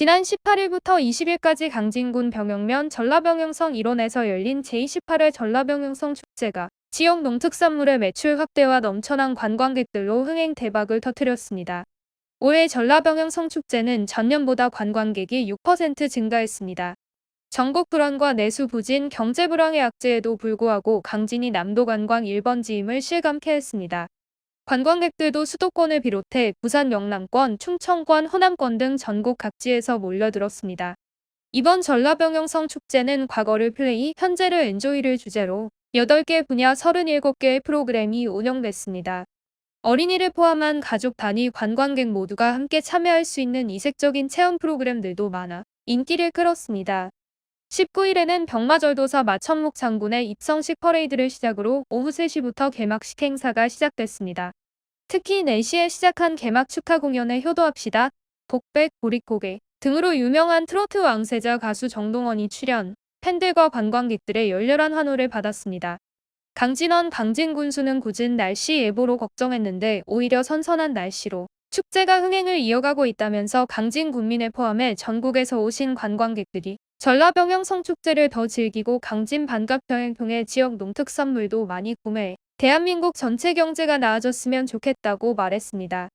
지난 18일부터 20일까지 강진군 병영면 전라병영성 일원에서 열린 제28회 전라병영성 축제가 지역 농특산물의 매출 확대와 넘쳐난 관광객들로 흥행 대박을 터뜨렸습니다. 올해 전라병영성 축제는 전년보다 관광객이 6% 증가했습니다. 전국 불안과 내수 부진, 경제 불황의 악재에도 불구하고 강진이 남도 관광 1번지임을 실감케 했습니다. 관광객들도 수도권을 비롯해 부산 영남권, 충청권, 호남권 등 전국 각지에서 몰려들었습니다. 이번 전라병영성 축제는 과거를 플레이, 현재를 엔조이를 주제로 8개 분야 37개의 프로그램이 운영됐습니다. 어린이를 포함한 가족 단위 관광객 모두가 함께 참여할 수 있는 이색적인 체험 프로그램들도 많아 인기를 끌었습니다. 19일에는 병마절도사 마천목 장군의 입성식 퍼레이드를 시작으로 오후 3시부터 개막식 행사가 시작됐습니다. 특히 4시에 시작한 개막 축하 공연에 효도합시다, 복백, 보릿고개 등으로 유명한 트로트 왕세자 가수 정동원이 출연, 팬들과 관광객들의 열렬한 환호를 받았습니다. 강진원 강진 군수는 굳은 날씨 예보로 걱정했는데 오히려 선선한 날씨로 축제가 흥행을 이어가고 있다면서 강진 군민을 포함해 전국에서 오신 관광객들이 전라병영 성축제를 더 즐기고 강진 반갑여행 통해 지역 농특산물도 많이 구매해 대한민국 전체 경제가 나아졌으면 좋겠다고 말했습니다.